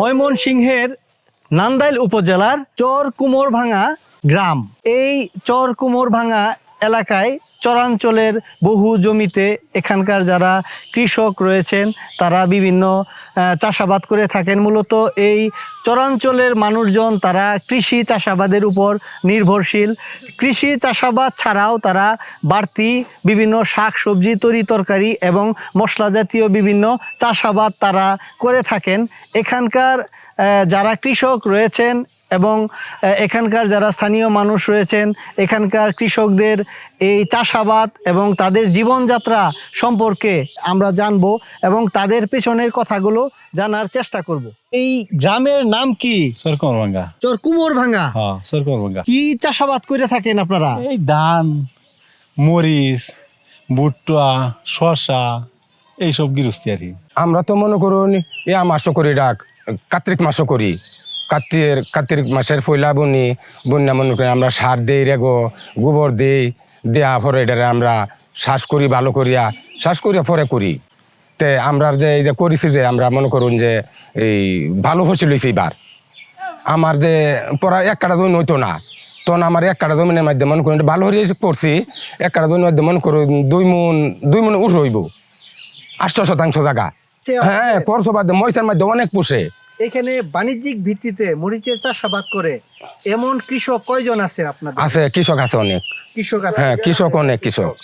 ময়মনসিংহের নান্দাইল উপজেলার চর কুমোর ভাঙা গ্রাম। এই চর কুমোরভাঙা এলাকায় চরাঞ্চলের বহু জমিতে এখানকার যারা কৃষক রয়েছেন, তারা বিভিন্ন চাষাবাদ করে থাকেন। মূলত এই চরাঞ্চলের মানুষজন তারা কৃষি চাষাবাদের উপর নির্ভরশীল। কৃষি চাষাবাদ ছাড়াও তারা বাড়তি বিভিন্ন শাক, সবজি, তরি তরকারি এবং মশলা জাতীয় বিভিন্ন চাষাবাদ তারা করে থাকেন। এখানকার যারা কৃষক রয়েছেন এবং এখানকার যারা স্থানীয় মানুষ রয়েছেন এখানকার কৃষকদের এই চাষাবাদ এবং তাদের জীবনযাত্রা সম্পর্কে আমরা জানব এবং তাদের পেছনের কথাগুলো জানার চেষ্টা করব। এই গ্রামের নাম কি? সরকম ভাঙ্গা চর কুমোর ভাঙা হ্যাঁ ভাঙ্গা কি চাষাবাদ করে থাকেন আপনারা? এই ধান মরিচ ভুট্টা শসা এইসব গৃহস্থী আর কি। আমরা তো মনে করুন ইয়া মাসও করি ডাক কার্তিক মাসও করি। কার্তিকের কার্তিক মাসের পয়লা বনি বন্যা মনে করি আমরা সার দেই রেগো গোবর দিই দেয়া পরে এটারে আমরা শ্বাস করি ভালো করিয়া শ্বাস করিয়া পরে করি। তে আমরা যে এই যে করেছি যে আমরা মনে করুন যে এই ভালো ফসল হয়েছে এবার আমার যে পড়া এক কাটা জমি হইতো না তখন আমার এক কাটা জমিনের মধ্যে মনে করুন ভালো হয়ে পড়ছি এক কাটা জমির মধ্যে মনে করুন দুই মন দুই মন উঠ হইব। আষ্ট শতাংশ জায়গা। হ্যাঁ করছ বাদে মহিষের মধ্যে অনেক পুষে। এখানে বাণিজ্যিক ভিত্তিতে মরিচের চাষাবাদ করে এমন কৃষক কয়জন আছে আপনার আছে কৃষক আছে অনেক। কৃষক আছে। হ্যাঁ কৃষক অনেক কৃষক।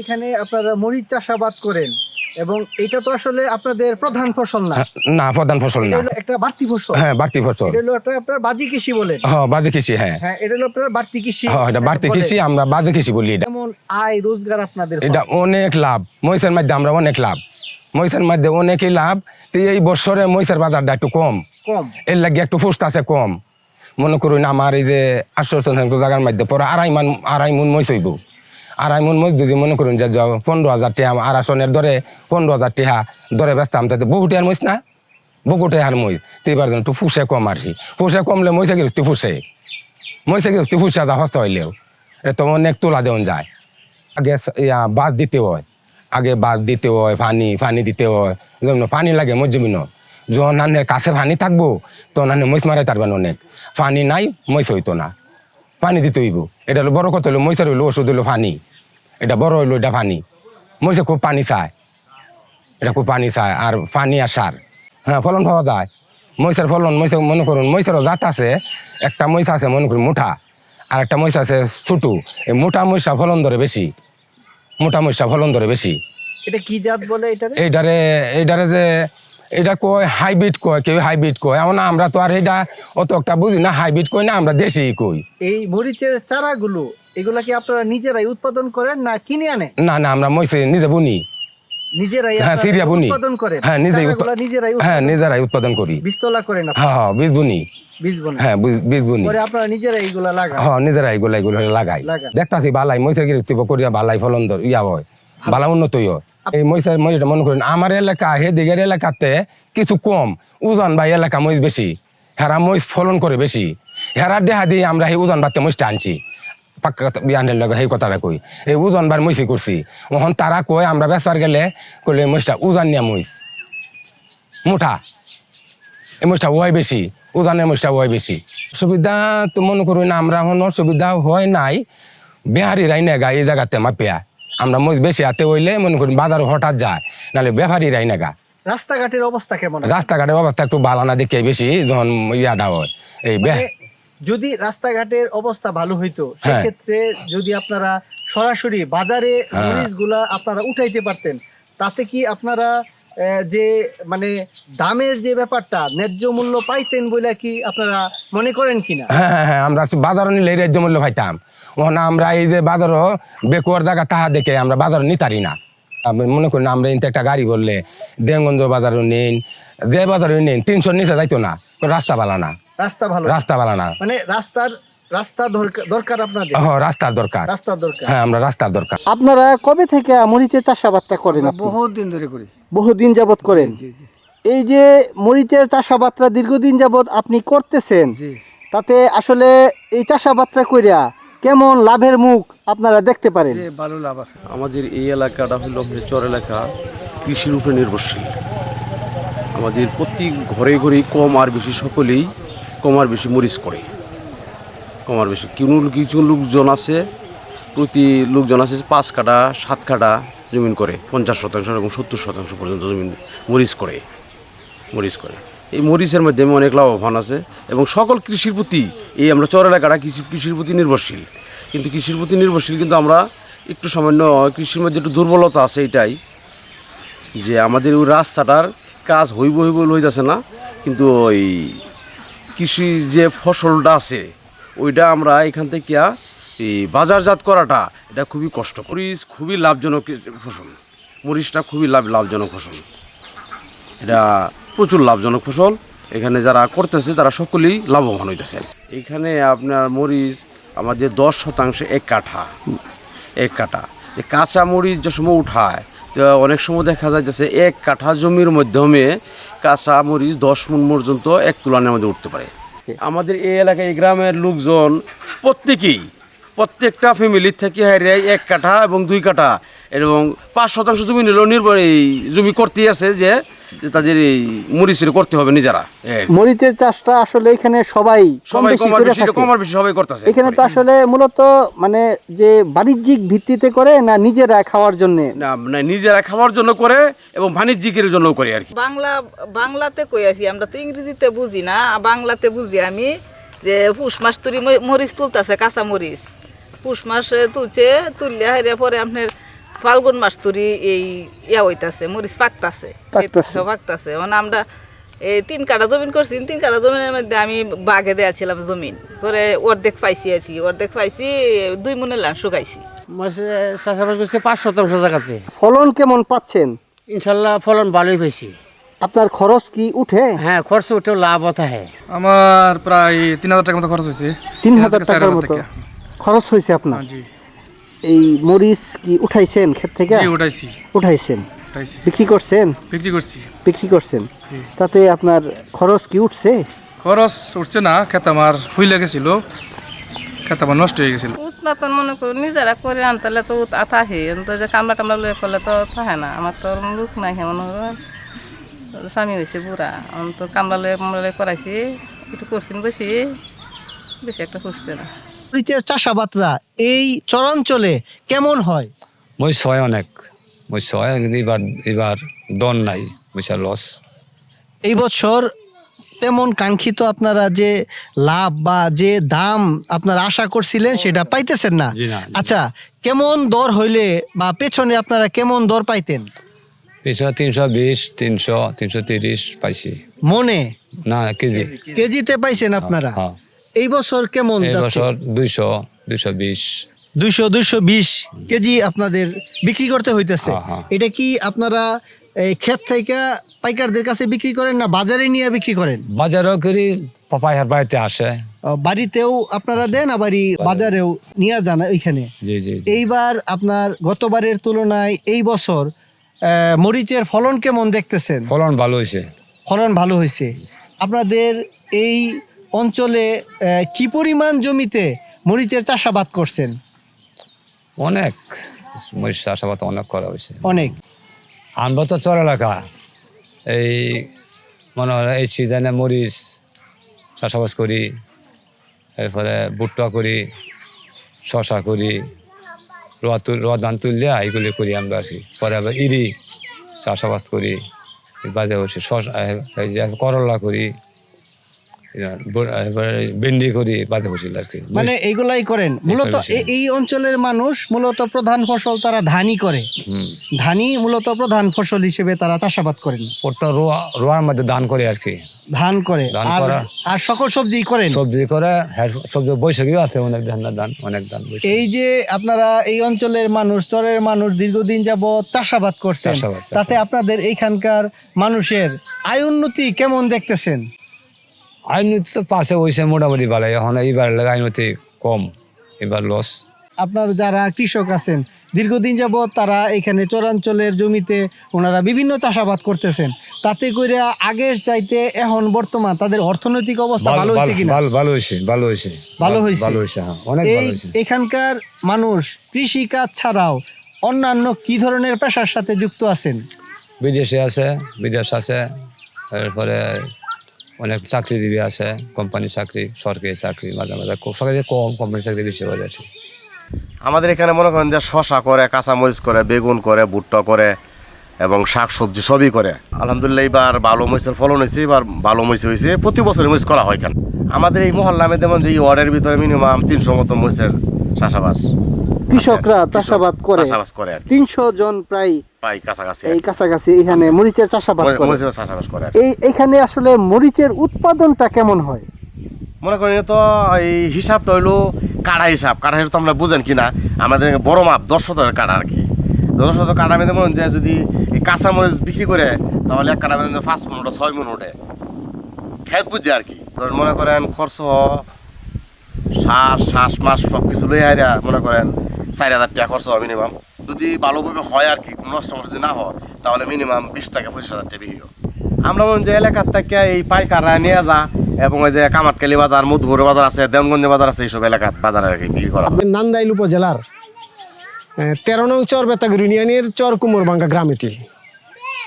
এখানে আপনারা মরিচ চাষাবাদ করেন। এবং এটা তো আসলে আপনাদের প্রধান ফসল না। হ্যাঁ, না প্রধান ফসল না। একটা বাড়তি ফসল। হ্যাঁ বাড়তি ফসল। এটা হলো আপনার বাজি কৃষি বলেন হ্যাঁ বাদে কৃষি হ্যাঁ। হ্যাঁ এটা হলো আপনার বাড়তি কৃষি। হ্যাঁ এটা বাড়তি কৃষি আমরা বাদে কৃষি বলি এটা। যেমন আয় রোজগার আপনাদের এটা অনেক লাভ মহিষের মধ্যে আমরা অনেক লাভ। মহিষের মধ্যে অনেকই লাভ তো এই বছরে মহিষের বাজারটা একটু কম। কম। এর লাগে একটু ফুসত আছে কম। মনে করুন আমার এই যে শতাংশ জায়গার মধ্যে পরে আড়াই মান আড়াই মন মহিষ হইব। আড়াই মন মহিষ যদি মনে করুন যে পনেরো হাজার টিহা আড়াইশনের দরে পনেরো হাজার টিহা দরে ব্যস্তাম তাতে বহু টিহার মহিষ না? বহু টিহার মহিষ। তো এবার একটু ফুসে কম আর কি। ফুসে কমলে মহিষে গেলে ফুসে। মহিষে গেলে ফুসে যা হস্ত হইলেও। এটা তো অনেক তোলা দেওয়া যায়। আগে ইয়া বাস দিতে হয়। আগে বাস দিতে হয় পানি পানি দিতে হয়। যেমন পানি লাগে মজমিন যখন নানের কাছে পানি থাকব তো নানে মহিষ মারাই তারবেন অনেক। পানি নাই, মহিষ হইতো না। পানি দিতে হইব। এটা হলো বড় কথা হলো মহিষের হইল ওষুধ হইল পানি এটা বড় হইল এটা পানি মহিষে খুব পানি চায়। এটা খুব পানি চায় আর পানি আর সার। হ্যাঁ ফলন পাওয়া যায়। মহিষের ফলন মহিষ মনে করুন মহিষেরও জাত আছে। একটা মহিষ আছে মনে করুন মুঠা আর একটা মহিষ আছে ছোটু। এই মোটা মহিষটা ফলন ধরে বেশি। মোটা মহিষটা ফলন ধরে বেশি। এটা কি জাত বলে এটা এইটারে এইটারে যে এটা কয় হাইব্রিড কয় কেউ হাইব্রিড কয়? এমন আমরা তো আর এটা অত একটা বুঝি না হাইব্রিড কই না আমরা দেশি কই। এই মরিচের চারাগুলো এগুলা কি আপনারা নিজেরাই উৎপাদন করেন না কিনে আনে না না আমরা মহিষে নিজে বুনি। নিজেরাই হ্যাঁ সিরিয়া বুনি। উৎপাদন করেন? হ্যাঁ নিজেই নিজেরাই হ্যাঁ নিজেরাই উৎপাদন করি। বীজতলা করেন হ্যাঁ হ্যাঁ বীজ বুনি। বীজ বোনা হ্যাঁ বীজ- বীজ বুনি। পরে আপনারা নিজেরাই এগুলা লাগান? হ্যাঁ নিজেরা এগুলা এগুলো লাগাই। দেখতাছি করিয়া বালাই ফলন ধর ইয়া হয়। বালা উন্নতই হয়। এই মহিষের মহিষটা মনে করেন, আমার এলাকা, হে দিকের এলাকাতে কিছু কম। উজান ভাই এলাকা মহিষ বেশি, হেরা মহিষ ফলন করে বেশি। হেরা দেহা দিয়ে আমরা এই উজান বাতে মহিষটা আনছি। পাক্কা বিয়ানের লগে সেই কথাটা কই। এই উজান বার মহিষি করছি। ওখান তারা কয়, আমরা বেচার গেলে কইলে মহিষটা উজান নিয়া মহিষ। মুঠা এই মহিষটা হয় বেশি উজানের মহিষটা হয় বেশি। সুবিধা তো মনে করুন, আমরা এখন অসুবিধা হয় নাই। বেহারিরাই নেগা এই জায়গাতে মাপিয়া। আমরা বেশি হাতে হইলে মনে করি বাজার হঠাৎ যায় নাহলে বেহারিরাই নেগা রাস্তাঘাটের অবস্থা কেমন? রাস্তাঘাটের অবস্থা একটু বালানা দেখে বেশি যখন ইয়াটা হয় এই মানে যদি রাস্তাঘাটের অবস্থা ভালো হইতো হ্যাঁ। সেক্ষেত্রে যদি আপনারা সরাসরি বাজারে হ্যাঁ। মরিচগুলা আপনারা উঠাইতে পারতেন তাতে কি আপনারা যে মানে দামের যে ব্যাপারটা ন্যায্য মূল্য পাইতেন বলে কি আপনারা মনে করেন কিনা? হ্যাঁ হ্যাঁ হ্যাঁ আমরা বাজারও নিলে ন্যায্য মূল্য পাইতাম। ওখানে আমরা এই যে বাজারও বেকুয়ার জায়গা তাহা দেখে আমরা বাজার নিতারি না। আমি মনে করি না আমরা ইনতে একটা গাড়ি বললে দেওগঞ্জ বাজারও নিন যে বাজারও নিন তিনশো নিচে যাইতো না রাস্তা বালা না। রাস্তা ভালো রাস্তা বালা না। মানে রাস্তার রাস্তা দরকার- আপনাদের? হ্যাঁ রাস্তার দরকার। রাস্তার দরকার। হ্যাঁ আমরা রাস্তার দরকার। আপনারা কবে থেকে মরিচের চাষাবাদটা করেন বহুত দিন ধরে করি। বহুদিন যাবত করেন? এই যে মরিচের চাষাবাদটা দীর্ঘদিন যাবত আপনি করতেছেন তাতে আসলে এই চাষাবাদটা কইরা কেমন লাভের মুখ আপনারা দেখতে পারেন? ভালো লাভ আছে। আমাদের এই এলাকাটা হলো চর এলাকা, কৃষির উপরে নির্ভরশীল। আমাদের প্রতি ঘরে ঘরেই কম আর বেশি সকলেই কম আর বেশি মরিচ করে। কম আর বেশি। কিছু কিছু লোকজন আছে, প্রতি লোকজন আছে পাঁচ কাটা সাত কাটা জমিন করে, পঞ্চাশ শতাংশ এবং সত্তর শতাংশ পর্যন্ত জমিন মরিচ করে মরিচ করে। এই মরিচের মাধ্যমে অনেক লাভবান আছে এবং সকল কৃষির প্রতি এই আমরা চর এলাকাটা কৃষি কৃষির প্রতি নির্ভরশীল। কিন্তু কৃষির প্রতি নির্ভরশীল কিন্তু আমরা একটু সামান্য কৃষির মধ্যে একটু দুর্বলতা আছে এটাই যে আমাদের ওই রাস্তাটার কাজ হইব হইব হইতেছে না, কিন্তু ওই কৃষি যে ফসলটা আছে, ওইটা আমরা এখান থেকে এই বাজারজাত করাটা এটা খুবই কষ্ট মরিচ খুবই লাভজনক ফসল। মরিচটা খুবই লাভ লাভজনক ফসল। এটা প্রচুর লাভজনক ফসল। এখানে যারা করতেছে, তারা সকলেই লাভবান হইতেছে। এখানে আপনার মরিচ আমাদের দশ শতাংশে এক কাঠা। এক কাঠা। কাঁচা মরিচ যে সময় উঠায়, তো অনেক সময় দেখা যায় যে এক কাঠা জমির মাধ্যমে কাঁচা মরিচ দশ মন পর্যন্ত এক তুলনায় আমাদের উঠতে পারে। আমাদের এই এলাকায়, এই গ্রামের লোকজন প্রত্যেকেই, প্রত্যেকটা ফ্যামিলির থেকে হারিয়ে এক কাঠা এবং দুই কাঠা এবং পাঁচ শতাংশ জমি নিলেও নির্ভর এই জমি করতেই আছে যে তাদের এই মরিচের করতে হবে নিজেরা। মরিচের চাষটা আসলে এখানে সবাই সবাই কমার বেশি করতেছে। এখানে তো আসলে মূলত মানে যে বাণিজ্যিক ভিত্তিতে করে না নিজেরা খাওয়ার জন্য? না মানে নিজেরা খাওয়ার জন্য করে এবং বাণিজ্যিকের জন্য করে আর কি। বাংলা বাংলাতে কই আসি আমরা তো ইংরেজিতে বুঝি না বাংলাতে বুঝি আমি যে পুষ মাস তুরি মরিচ তুলতেছে কাঁচা মরিচ। পুষ মাসে তুলছে তুললে হাইরে পরে আপনার ফাল্গুন মাস তুরি এই ইয়া হইতাছে মরিচ পাকতাছে। পাকতাছে। পাকতাছে মানে আমরা এই তিন কাটা জমিন করছি তিন কাটা জমিনের মধ্যে আমি বাগে দেয়াছিলাম জমিন। পরে অর্ধেক পাইছি আর কি অর্ধেক পাইছি দুই মনে লান শুকাইছি। মাসে চাষাবাদ করছে পাঁচ শতাংশ জায়গাতে। ফলন কেমন পাচ্ছেন? ইনশাল্লাহ ফলন ভালোই পেয়েছি আপনার খরচ কি উঠে? হ্যাঁ খরচ উঠেও লাভ হতা হ্যাঁ আমার প্রায় তিন হাজার টাকার মতো খরচ হয়েছে। তিন হাজার টাকার মতো। টাকা। খরচ হয়েছে আপনার? জি। এই মরিচ কি উঠাইছেন ক্ষেত থেকে? জি উঠাইছি। উঠাইছেন? উঠাইছি। বিক্রি করছেন? বিক্রি করছি। বিক্রি করছেন? তাতে আপনার খরচ কি উঠছে? খরচ উঠছে না খেত আমার ফুই লেগেছিল খেত আমার নষ্ট হয়ে গেছিল। উৎপাদন মনে করুন নিজেরা করে আনতালে তো থাকে তো যে কামড়া টামড়া লয়ে করলে তো থাকে না। আমার তো লোক নাই মনে করেন স্বামী হয়েছে বুড়া। আমি তো কামড়া লয়ে করাইছি। একটু করছেন বেশি বেশি একটা করছে না। মরিচের চাষাবাদরা এই চরাঞ্চলে কেমন হয়? মই ছয় অনেক। মই ছয় কিন্তু এবার এবার দন নাই বুঝছা লস। এই বছর তেমন কাঙ্ক্ষিত আপনারা যে লাভ বা যে দাম আপনারা আশা করছিলেন সেটা পাইতেছেন না। আচ্ছা কেমন দর হইলে বা পেছনে আপনারা কেমন দর পাইতেন? পিছনে তিনশো বিশ তিনশো তিনশো তিরিশ পাইছি। মনে? না কেজি। কেজিতে পাইছেন আপনারা? হ্যাঁ। এই বছর কেমন এই বছর দুইশো দুইশো বিশ। দুইশো দুইশো বিশ কেজি আপনাদের বিক্রি করতে হইতেছে। হ্যাঁ, হ্যাঁ। এটা কি আপনারা এই ক্ষেত থেকে পাইকারদের কাছে বিক্রি করেন না বাজারে নিয়ে বিক্রি করেন? বাজারও করি পাপাইহার বাড়িতে আসে। বাড়িতেও আপনারা দেন আবার বাজারেও নিয়ে যান ওইখানে? জি জি জি। এইবার আপনার গতবারের তুলনায় এই বছর মরিচের ফলন কেমন দেখতেছেন? ফলন ভালো হয়েছে ফলন ভালো হয়েছে আপনাদের এই অঞ্চলে কি পরিমাণ জমিতে মরিচের চাষাবাদ করছেন? অনেক। মরিচ চাষাবাদ অনেক করা হয়েছে। অনেক। আমরা তো চর এলাকা। এই মনে হয় এই সিজনে মরিচ চাষাবাদ করি এরপরে ভুট্টা করি শশা করি রোয়া তুল রোয়া ধান তুললে এইগুলি করি আমরা আর কি। পরে আবার ইরি চাষাবাদ করি বাজে বসে শশা করলা করি। ভেন্ডি করি বাজে বসিল আর কি। মানে এইগুলাই করেন। মূলত এই অঞ্চলের মানুষ মূলত প্রধান ফসল তারা ধানই করে। ধানই মূলত প্রধান ফসল হিসেবে তারা চাষাবাদ করেন। ওটা রোয়া রোয়ার মধ্যে দান করে আর কি। ধান করে। আর সকল সবজি করেন? সবজি করে হ্যাঁ সবজি বৈশাখীও আছে অনেক ধান ধান অনেক ধান এই যে আপনারা এই অঞ্চলের মানুষ চরের মানুষ দীর্ঘদিন যাবৎ চাষাবাদ করছেন। তাতে আপনাদের এইখানকার মানুষের আয় উন্নতি কেমন দেখতেছেন? আইনতি তো পাশে হয়েছে মোটামুটি ভালো এখন এইবার আইনতি কম এবার লস আপনার যারা কৃষক আছেন দীর্ঘদিন যাবৎ তারা এখানে চরাঞ্চলের জমিতে ওনারা বিভিন্ন চাষাবাদ করতেছেন। তাতে করে আগের চাইতে এখন বর্তমান তাদের অর্থনৈতিক অবস্থা ভালো হয়েছে কিনা? ভালো হয়েছে ভালো হয়েছে। ভালো হয়েছে? ভালো হয়েছে হ্যাঁ অনেক ভালো হয়েছে। এখানকার মানুষ কৃষি কাজ ছাড়াও অন্যান্য কি ধরনের পেশার সাথে যুক্ত আছেন? বিদেশে আছে বিদেশ আছে এরপরে অনেক চাকরিজীবী আছে কোম্পানি চাকরি, সরকারি চাকরি, মাঝে মাঝে সরকারি কম কোম্পানি চাকরি বেশি করে আছে আমাদের এখানে মনে করেন যে শশা করে, কাঁচামরিচ করে, বেগুন করে, ভুট্টা করে এবং শাক সবজি সবই করে। আলহামদুলিল্লাহ এবার ভালো মরিচের ফলন হয়েছে এবার ভালো মরিচ হয়েছে। প্রতি বছর মরিচ করা হয় কেন আমাদের এই মহল্লামে যেমন যে ওয়ার্ডের ভিতরে মিনিমাম তিনশো মতো মরিচের চাষাবাস। কৃষকরা চাষাবাদ করে। চাষাবাস করে আর তিনশো জন প্রায় পাই কাছাকাছি এই কাছাকাছি এখানে মরিচের চাষাবাদ করে। মরিচের করে এই এখানে আসলে মরিচের উৎপাদনটা কেমন হয়? মনে করেন তো এই হিসাবটা হইল কাড়া হিসাব। কাড়া হিসাব তো আমরা বুঝেন কিনা আমাদের বড় মাপ দশ শতকের কাড়া আর কি। দশ শতক কাড়া মেয়েদের মনে যে যদি এই কাঁচা মরিচ বিক্রি করে তাহলে এক কাটা মেয়েদের পাঁচ মন ওঠে ছয় মন ওঠে। খেত বুঝছে আর কি। মনে করেন খরচ শ্বাস শ্বাস মাস সব কিছু লই হাইরা মনে করেন চার হাজার টাকা খরচ হয় মিনিমাম যদি ভালোভাবে হয় আর কি কোনো নষ্ট যদি না হয় তাহলে মিনিমাম বিশ থেকে পঁচিশ হাজার টাকা বিক্রি হয়। আমরা মনে যে এলাকার থেকে এই পাইকাররা নিয়ে যা এবং ওই যে কামাটকালি বাজার মধুপুর বাজার আছে দেওয়ানগঞ্জ বাজার আছে এইসব এলাকার বাজারে আর কি বিক্রি করা। নান্দাইল উপজেলার তেরো নং চর বেতাগুর ইউনিয়নের চর কুমোরবাঙ্গা গ্রাম এটি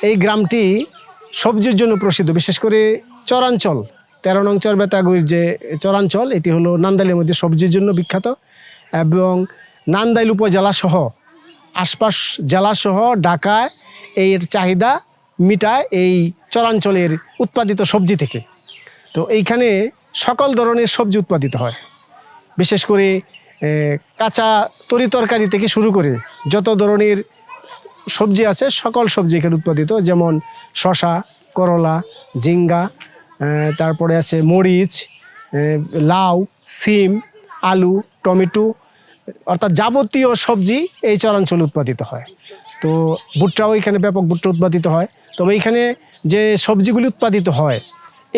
এই গ্রামটি সবজির জন্য প্রসিদ্ধ বিশেষ করে চরাঞ্চল তেরো নং চর বেতাগুর যে চরাঞ্চল এটি হলো নান্দাইলের মধ্যে সবজির জন্য বিখ্যাত এবং নান্দাইল উপজেলা সহ আশপাশ জেলা সহ ঢাকায় এর চাহিদা মিটায় এই চরাঞ্চলের উৎপাদিত সবজি থেকে। তো এইখানে সকল ধরনের সবজি উৎপাদিত হয়। বিশেষ করে কাঁচা তরি তরকারি থেকে শুরু করে যত ধরনের সবজি আছে, সকল সবজি এখানে উৎপাদিত। যেমন শশা করলা, ঝিঙ্গা তারপরে আছে মরিচ লাউ, সিম, আলু, টমেটো অর্থাৎ যাবতীয় সবজি এই চরাঞ্চলে উৎপাদিত হয়। তো ভুট্টাও এখানে ব্যাপক ভুট্টা উৎপাদিত হয়। তবে এখানে যে সবজিগুলি উৎপাদিত হয়,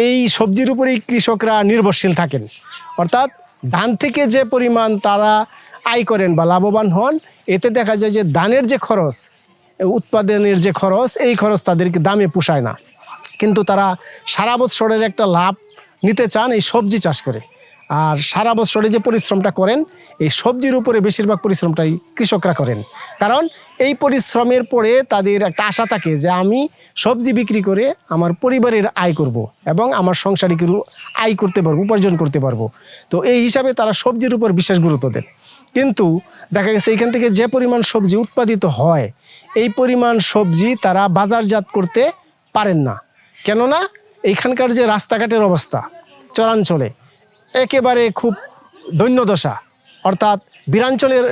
এই সবজির উপরেই কৃষকরা নির্ভরশীল থাকেন। অর্থাৎ ধান থেকে যে পরিমাণ তারা আয় করেন বা লাভবান হন, এতে দেখা যায় যে ধানের যে খরচ, উৎপাদনের যে খরচ, এই খরচ তাদেরকে দামে পোষায় না। কিন্তু তারা সারা বছরের একটা লাভ নিতে চান এই সবজি চাষ করে। আর সারা বছরে যে পরিশ্রমটা করেন, এই সবজির উপরে বেশিরভাগ পরিশ্রমটাই কৃষকরা করেন। কারণ এই পরিশ্রমের পরে তাদের একটা আশা থাকে যে আমি সবজি বিক্রি করে আমার পরিবারের আয় করব এবং আমার সংসারিক আয় করতে পারব, উপার্জন করতে পারব। তো এই হিসাবে তারা সবজির উপর বিশেষ গুরুত্ব দেন। কিন্তু দেখা গেছে এখান থেকে যে পরিমাণ সবজি উৎপাদিত হয়, এই পরিমাণ সবজি তারা বাজারজাত করতে পারেন না। কেননা, এইখানকার যে রাস্তাঘাটের অবস্থা, চরাঞ্চলে একেবারে খুব দৈন্যদশা। অর্থাৎ বীরাঞ্চলের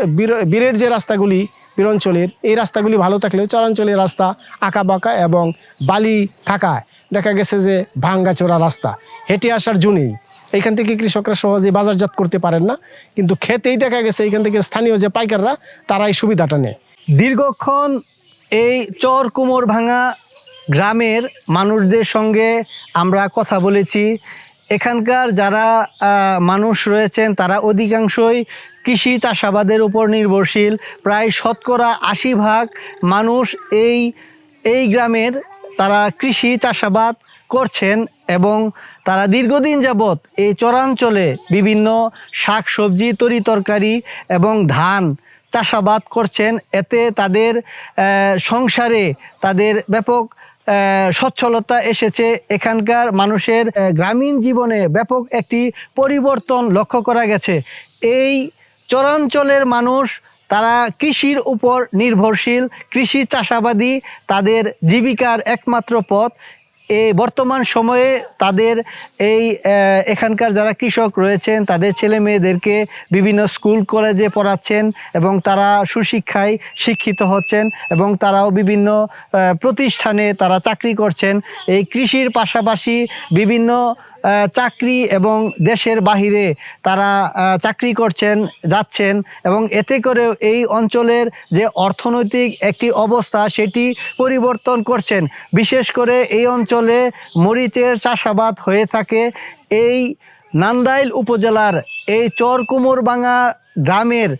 বীরের যে রাস্তাগুলি, বীরাঞ্চলের, এই রাস্তাগুলি ভালো থাকলেও চরাঞ্চলের রাস্তা আঁকা বাঁকা এবং বালি থাকায় দেখা গেছে যে ভাঙ্গাচোরা রাস্তা। হেঁটে আসার জন্যই এইখান থেকে কৃষকরা সহজে বাজারজাত করতে পারেন না। কিন্তু খেতেই দেখা গেছে এইখান থেকে স্থানীয় যে পাইকাররা তারা এই সুবিধাটা নেয়। দীর্ঘক্ষণ এই চর কুমোর ভাঙা গ্রামের মানুষদের সঙ্গে আমরা কথা বলেছি। এখানকার যারা মানুষ রয়েছেন, তারা অধিকাংশই কৃষি চাষাবাদের উপর নির্ভরশীল। প্রায় শতকরা আশি ভাগ মানুষ এই এই গ্রামের তারা কৃষি চাষাবাদ করছেন এবং তারা দীর্ঘদিন যাবৎ এই চরাঞ্চলে বিভিন্ন শাক সবজি তরি তরকারি এবং ধান চাষাবাদ করছেন। এতে তাদের সংসারে তাদের ব্যাপক সচ্ছলতা এসেছে। এখানকার মানুষের গ্রামীণ জীবনে ব্যাপক একটি পরিবর্তন লক্ষ্য করা গেছে। এই চরাঞ্চলের মানুষ, তারা কৃষির উপর নির্ভরশীল, কৃষি চাষাবাদী তাদের জীবিকার একমাত্র পথ। এই বর্তমান সময়ে তাদের এই এখানকার যারা কৃষক রয়েছেন, তাদের ছেলে মেয়েদেরকে বিভিন্ন স্কুল, কলেজে পড়াচ্ছেন এবং তারা সুশিক্ষায় শিক্ষিত হচ্ছেন এবং তারাও বিভিন্ন প্রতিষ্ঠানে তারা চাকরি করছেন। এই কৃষির পাশাপাশি বিভিন্ন চাকরি এবং দেশের বাহিরে তারা চাকরি করছেন যাচ্ছেন এবং এতে করেও এই অঞ্চলের যে অর্থনৈতিক একটি অবস্থা সেটি পরিবর্তন করছেন। বিশেষ করে এই অঞ্চলে মরিচের চাষাবাদ হয়ে থাকে। এই নান্দাইল উপজেলার এই চরকুমোরবাঙ্গা গ্রামের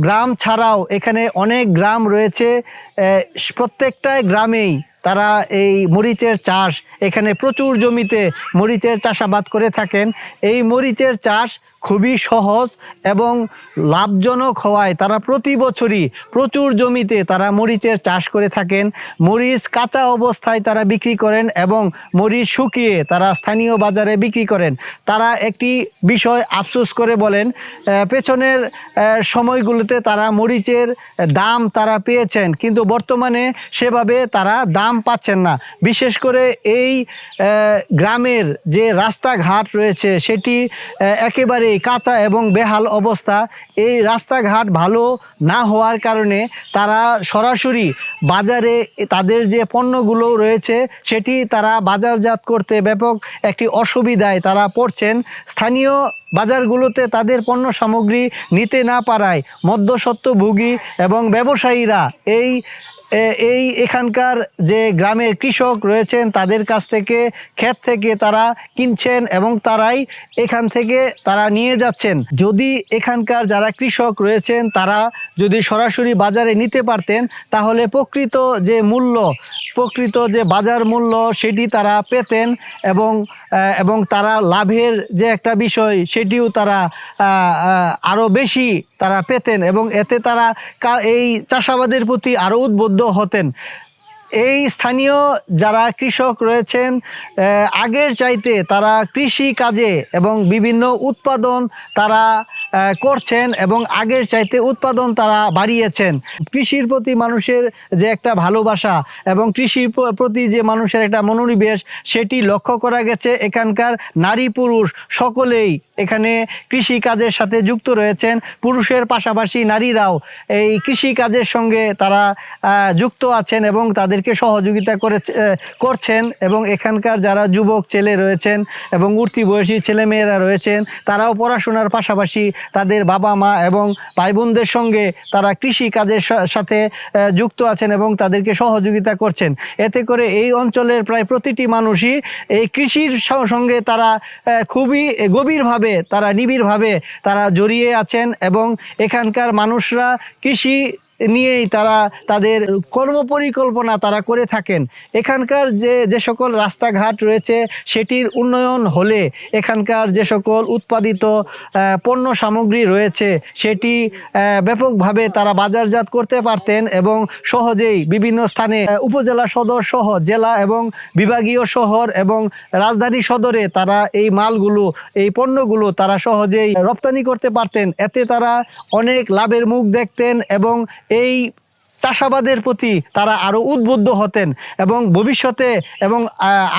গ্রাম ছাড়াও এখানে অনেক গ্রাম রয়েছে। আহ, প্রত্যেকটা গ্রামেই তারা এই মরিচের চাষ এখানে প্রচুর জমিতে মরিচের চাষাবাদ করে থাকেন। এই মরিচের চাষ খুবই সহজ এবং লাভজনক হওয়ায় তারা প্রতি বছরই প্রচুর জমিতে তারা মরিচের চাষ করে থাকেন। মরিচ কাঁচা অবস্থায় তারা বিক্রি করেন এবং মরিচ শুকিয়ে তারা স্থানীয় বাজারে বিক্রি করেন। তারা একটি বিষয় আফসোস করে বলেন পেছনের সময়গুলোতে তারা মরিচের দাম তারা পেয়েছেন কিন্তু বর্তমানে সেভাবে তারা দাম পাচ্ছেন না। বিশেষ করে এই গ্রামের যে রাস্তাঘাট রয়েছে সেটি আহ, একেবারেই কাঁচা এবং বেহাল অবস্থা এই রাস্তাঘাট ভালো না হওয়ার কারণে তারা সরাসরি বাজারে তাদের যে পণ্যগুলো রয়েছে সেটি তারা বাজারজাত করতে ব্যাপক একটি অসুবিধায় তারা পড়ছেন। স্থানীয় বাজারগুলোতে তাদের পণ্য সামগ্রী নিতে না পারায় মধ্যসত্ত্বভোগী এবং ব্যবসায়ীরা এই এই এখানকার যে গ্রামের কৃষক রয়েছেন, তাদের কাছ থেকে, ক্ষেত থেকে তারা কিনছেন এবং তারাই এখান থেকে তারা নিয়ে যাচ্ছেন। যদি এখানকার যারা কৃষক রয়েছেন, তারা যদি সরাসরি বাজারে নিতে পারতেন, তাহলে প্রকৃত যে মূল্য, প্রকৃত যে বাজার মূল্য, সেটি তারা পেতেন এবং এবং তারা লাভের যে একটা বিষয়, সেটিও তারা আরও বেশি তারা পেতেন এবং এতে তারা এই চাষাবাদের প্রতি আরও উদ্বুদ্ধ হতেন। এই স্থানীয় যারা কৃষক রয়েছেন আগের চাইতে তারা কৃষি কাজে এবং বিভিন্ন উৎপাদন তারা করছেন এবং আগের চাইতে উৎপাদন তারা বাড়িয়েছেন। কৃষির প্রতি মানুষের যে একটা ভালোবাসা এবং কৃষির প্রতি যে মানুষের একটা মনোনিবেশ, সেটি লক্ষ্য করা গেছে। এখানকার নারী পুরুষ সকলেই এখানে কৃষি কাজের সাথে যুক্ত রয়েছেন। পুরুষের পাশাপাশি নারীরাও এই কৃষি কাজের সঙ্গে তারা যুক্ত আছেন এবং তাদেরকে সহযোগিতা করে করছেন এবং এখানকার যারা যুবক ছেলে রয়েছেন এবং উঠতি বয়সী ছেলেমেয়েরা রয়েছেন, তারাও পড়াশোনার পাশাপাশি তাদের বাবা মা এবং ভাই বোনদের সঙ্গে তারা কৃষি কাজের সাথে যুক্ত আছেন এবং তাদেরকে সহযোগিতা করছেন। এতে করে এই অঞ্চলের প্রায় প্রতিটি মানুষই এই কৃষির সঙ্গে তারা খুবই গভীরভাবে, তারা নিবিড়ভাবে তারা জড়িয়ে আছেন এবং এখানকার মানুষরা কৃষি নিয়েই তারা তাদের কর্মপরিকল্পনা তারা করে থাকেন। এখানকার যে যে সকল রাস্তাঘাট রয়েছে, সেটির উন্নয়ন হলে এখানকার যে সকল উৎপাদিত পণ্য সামগ্রী রয়েছে, সেটি ব্যাপকভাবে তারা বাজারজাত করতে পারতেন এবং সহজেই বিভিন্ন স্থানে উপজেলা সদর সহ জেলা এবং বিভাগীয় শহর এবং রাজধানী সদরে তারা এই মালগুলো, এই পণ্যগুলো তারা সহজেই রপ্তানি করতে পারতেন। এতে তারা অনেক লাভের মুখ দেখতেন এবং এই চাষাবাদের প্রতি তারা আরও উদ্বুদ্ধ হতেন এবং ভবিষ্যতে এবং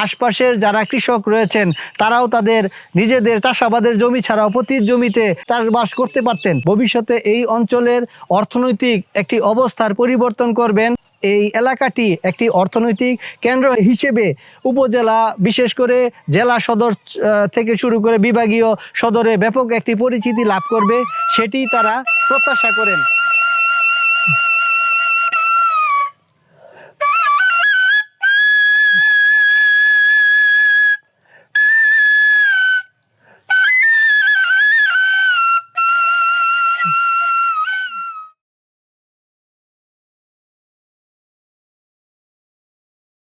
আশপাশের যারা কৃষক রয়েছেন, তারাও তাদের নিজেদের চাষাবাদের জমি ছাড়াও প্রতি জমিতে চাষবাস করতে পারতেন। ভবিষ্যতে এই অঞ্চলের অর্থনৈতিক একটি অবস্থার পরিবর্তন করবেন। এই এলাকাটি একটি অর্থনৈতিক কেন্দ্র হিসেবে উপজেলা, বিশেষ করে জেলা সদর থেকে শুরু করে বিভাগীয় সদরে ব্যাপক একটি পরিচিতি লাভ করবে। সেটি তারা প্রত্যাশা করেন।